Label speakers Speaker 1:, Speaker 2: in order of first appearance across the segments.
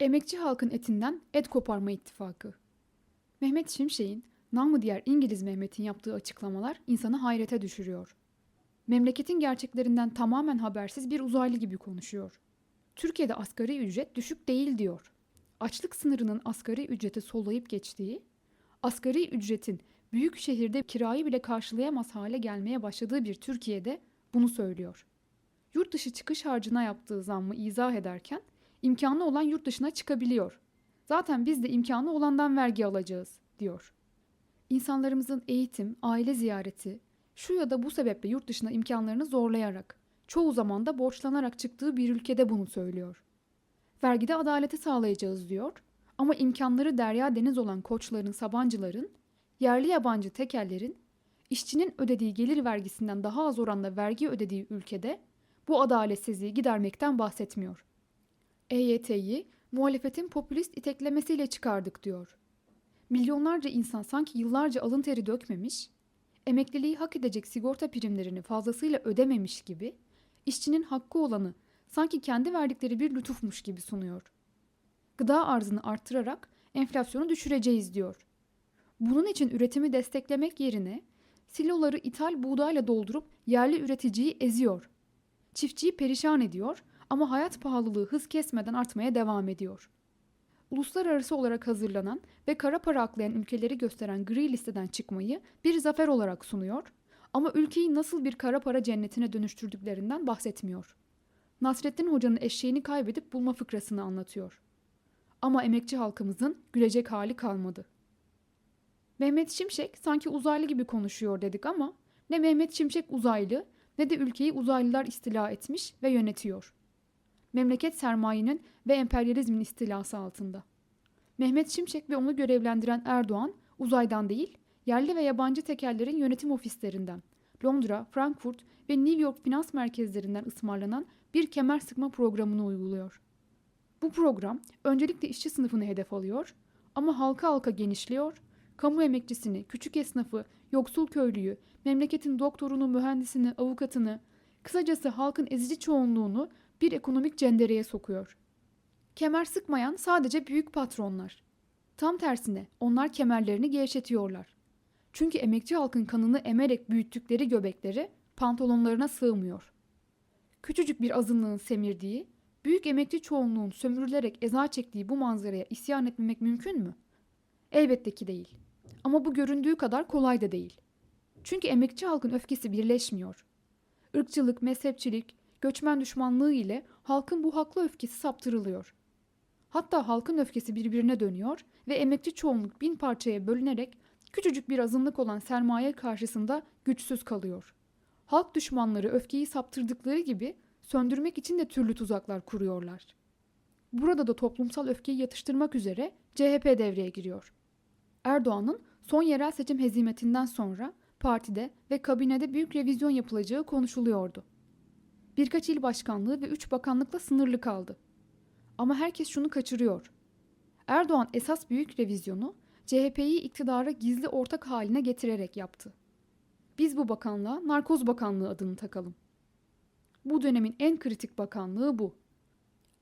Speaker 1: Emekçi halkın etinden et koparma ittifakı. Mehmet Şimşek'in, namı diğer İngiliz Mehmet'in yaptığı açıklamalar insanı hayrete düşürüyor. Memleketin gerçeklerinden tamamen habersiz bir uzaylı gibi konuşuyor. Türkiye'de asgari ücret düşük değil diyor. Açlık sınırının asgari ücreti sollayıp geçtiği, asgari ücretin büyük şehirde kirayı bile karşılayamaz hale gelmeye başladığı bir Türkiye'de bunu söylüyor. Yurt dışı çıkış harcına yaptığı zammı izah ederken imkanı olan yurt dışına çıkabiliyor. Zaten biz de imkanı olandan vergi alacağız, diyor. İnsanlarımızın eğitim, aile ziyareti, şu ya da bu sebeple yurt dışına imkanlarını zorlayarak, çoğu zaman da borçlanarak çıktığı bir ülkede bunu söylüyor. Vergide adaleti sağlayacağız diyor ama imkanları derya deniz olan koçların, sabancıların, yerli yabancı tekellerin, işçinin ödediği gelir vergisinden daha az oranda vergi ödediği ülkede bu adaletsizliği gidermekten bahsetmiyor. EYT'yi muhalefetin popülist iteklemesiyle çıkardık diyor. Milyonlarca insan sanki yıllarca alın teri dökmemiş, emekliliği hak edecek sigorta primlerini fazlasıyla ödememiş gibi, işçinin hakkı olanı sanki kendi verdikleri bir lütufmuş gibi sunuyor. Gıda arzını arttırarak enflasyonu düşüreceğiz diyor. Bunun için üretimi desteklemek yerine siloları ithal buğdayla doldurup yerli üreticiyi eziyor. Çiftçiyi perişan ediyor ama hayat pahalılığı hız kesmeden artmaya devam ediyor. Uluslararası olarak hazırlanan ve kara para aklayan ülkeleri gösteren gri listeden çıkmayı bir zafer olarak sunuyor ama ülkeyi nasıl bir kara para cennetine dönüştürdüklerinden bahsetmiyor. Nasrettin Hoca'nın eşeğini kaybedip bulma fıkrasını anlatıyor. Ama emekçi halkımızın gülecek hali kalmadı. Mehmet Şimşek sanki uzaylı gibi konuşuyor dedik ama ne Mehmet Şimşek uzaylı ne de ülkeyi uzaylılar istila etmiş ve yönetiyor. Memleket sermayenin ve emperyalizmin istilası altında. Mehmet Şimşek ve onu görevlendiren Erdoğan uzaydan değil, yerli ve yabancı tekellerin yönetim ofislerinden, Londra, Frankfurt ve New York finans merkezlerinden ısmarlanan bir kemer sıkma programını uyguluyor. Bu program öncelikle işçi sınıfını hedef alıyor ama halka halka genişliyor, kamu emekçisini, küçük esnafı, yoksul köylüyü, memleketin doktorunu, mühendisini, avukatını, kısacası halkın ezici çoğunluğunu bir ekonomik cendereye sokuyor. Kemer sıkmayan sadece büyük patronlar. Tam tersine onlar kemerlerini gevşetiyorlar. Çünkü emekçi halkın kanını emerek büyüttükleri göbekleri pantolonlarına sığmıyor. Küçücük bir azınlığın semirdiği, büyük emekçi çoğunluğun sömürülerek eza çektiği bu manzaraya isyan etmemek mümkün mü? Elbette ki değil. Ama bu göründüğü kadar kolay da değil. Çünkü emekçi halkın öfkesi birleşmiyor. Irkçılık, mezhepçilik, göçmen düşmanlığı ile halkın bu haklı öfkesi saptırılıyor. Hatta halkın öfkesi birbirine dönüyor ve emekçi çoğunluk bin parçaya bölünerek küçücük bir azınlık olan sermaye karşısında güçsüz kalıyor. Halk düşmanları öfkeyi saptırdıkları gibi söndürmek için de türlü tuzaklar kuruyorlar. Burada da toplumsal öfkeyi yatıştırmak üzere CHP devreye giriyor. Erdoğan'ın son yerel seçim hezimetinden sonra partide ve kabinede büyük revizyon yapılacağı konuşuluyordu. Birkaç il başkanlığı ve üç bakanlıkla sınırlı kaldı. Ama herkes şunu kaçırıyor. Erdoğan esas büyük revizyonu CHP'yi iktidara gizli ortak haline getirerek yaptı. Biz bu bakanlığa Narkoz Bakanlığı adını takalım. Bu dönemin en kritik bakanlığı bu.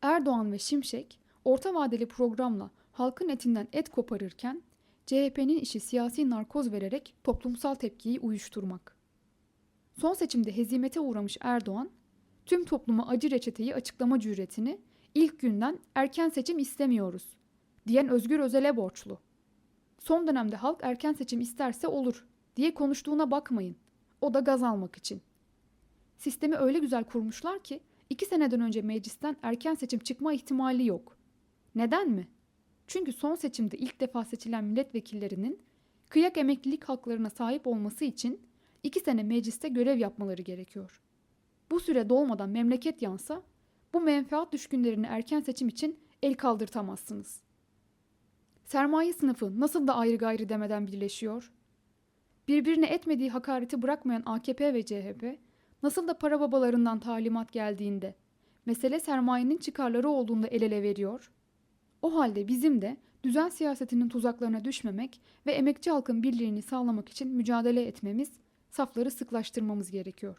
Speaker 1: Erdoğan ve Şimşek orta vadeli programla halkın etinden et koparırken CHP'nin işi siyasi narkoz vererek toplumsal tepkiyi uyuşturmak. Son seçimde hezimete uğramış Erdoğan, tüm topluma acı reçeteyi açıklama cüretini ilk günden erken seçim istemiyoruz diyen Özgür Özel'e borçlu. Son dönemde halk erken seçim isterse olur diye konuştuğuna bakmayın. O da gaz almak için. Sistemi öyle güzel kurmuşlar ki iki seneden önce meclisten erken seçim çıkma ihtimali yok. Neden mi? Çünkü son seçimde ilk defa seçilen milletvekillerinin kıyak emeklilik haklarına sahip olması için iki sene mecliste görev yapmaları gerekiyor. Bu süre dolmadan memleket yansa bu menfaat düşkünlerini erken seçim için el kaldırtamazsınız. Sermaye sınıfı nasıl da ayrı gayrı demeden birleşiyor? Birbirine etmediği hakareti bırakmayan AKP ve CHP nasıl da para babalarından talimat geldiğinde, mesele sermayenin çıkarları olduğunda el ele veriyor? O halde bizim de düzen siyasetinin tuzaklarına düşmemek ve emekçi halkın birliğini sağlamak için mücadele etmemiz, safları sıklaştırmamız gerekiyor.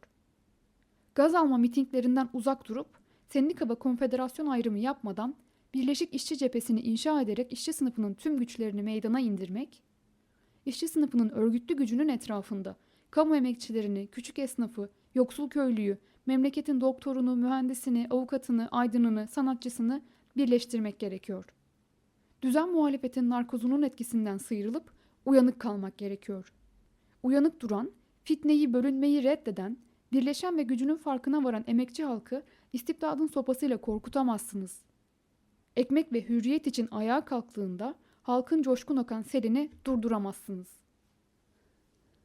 Speaker 1: Gaz alma mitinglerinden uzak durup, sendika konfederasyon ayrımı yapmadan birleşik işçi cephesini inşa ederek işçi sınıfının tüm güçlerini meydana indirmek, işçi sınıfının örgütlü gücünün etrafında kamu emekçilerini, küçük esnafı, yoksul köylüyü, memleketin doktorunu, mühendisini, avukatını, aydınını, sanatçısını birleştirmek gerekiyor. Düzen muhalefetin narkozunun etkisinden sıyrılıp uyanık kalmak gerekiyor. Uyanık duran, fitneyi, bölünmeyi reddeden, birleşen ve gücünün farkına varan emekçi halkı istibdadın sopasıyla korkutamazsınız. Ekmek ve hürriyet için ayağa kalktığında halkın coşkun akan selini durduramazsınız.